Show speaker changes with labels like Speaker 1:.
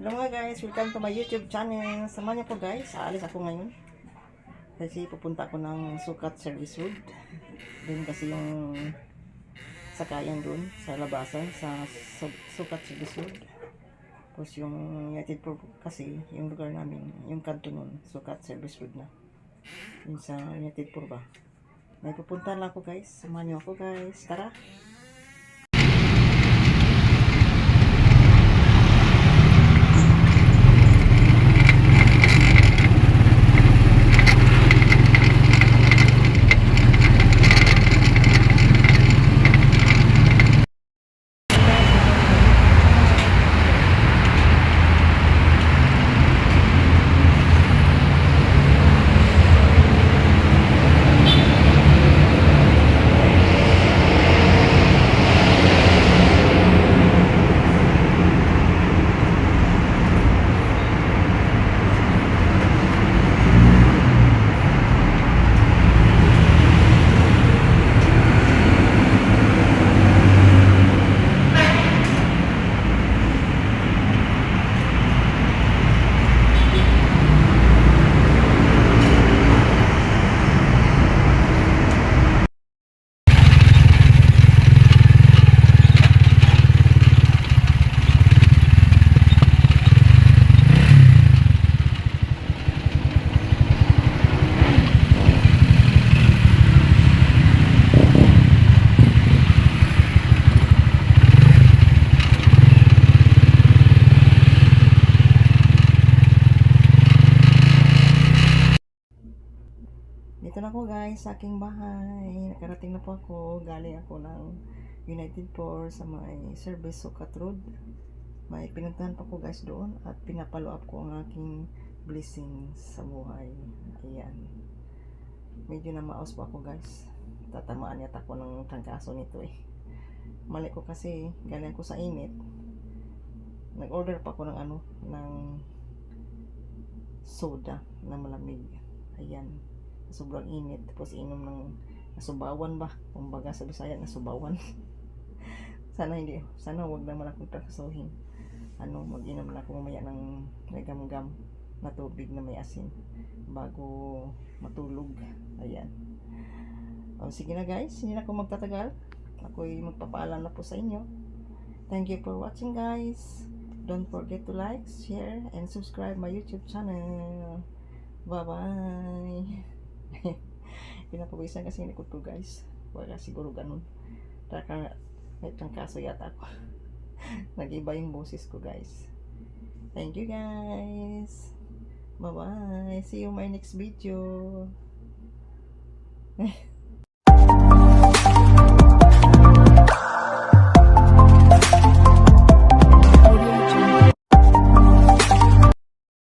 Speaker 1: Hello mga guys, welcome to my YouTube channel. Samahan niyo po guys, aalis ako ngayon. Kasi pupunta ako ng Sukat Service Road. Doon kasi yung sakayan doon sa labasan sa Su- Sukat Service Road. Tapos yung United Pro kasi, yung lugar namin, yung kanto nun, Sukat Service Road na. Yung sa United Pro ba. May pupunta lang ako guys. Samahan niyo ako guys. Tara! Dito na ako guys, sa aking bahay. Nakarating na po ako. Galing ako ng United Pour sa may Service Sukat Road. May pinuntahan pa ko guys doon at pinapalo up ko ang aking blessing sa buhay. Ayan. Medyo na maos pa ako guys. Tatamaan yata ako ng trangkaso nito eh. Mali ko kasi galing ko sa init. Nag-order pa ako ng ano, ng soda na malamig. Ayan sobrang init. Tapos inom ng nasubawan ba? Kumbaga sa Bisaya nasubawan. Sana hindi. Sana wag naman akong takasuhin ano mag-inom na ako mamaya ng nagam-gam na tubig na may asin bago matulog. Ayan. O sige na guys. Hindi na ako magtatagal. Ako'y magpapaalam na po sa inyo. Thank you for watching guys. Don't forget to like share and subscribe my youtube channel. Bye bye pinapawisan kasi likod ko guys. Wala siguro ganun. Taka may trangkaso yata ako. Nag-iba yung boses ko guys. Thank you guys. Bye bye see you my next video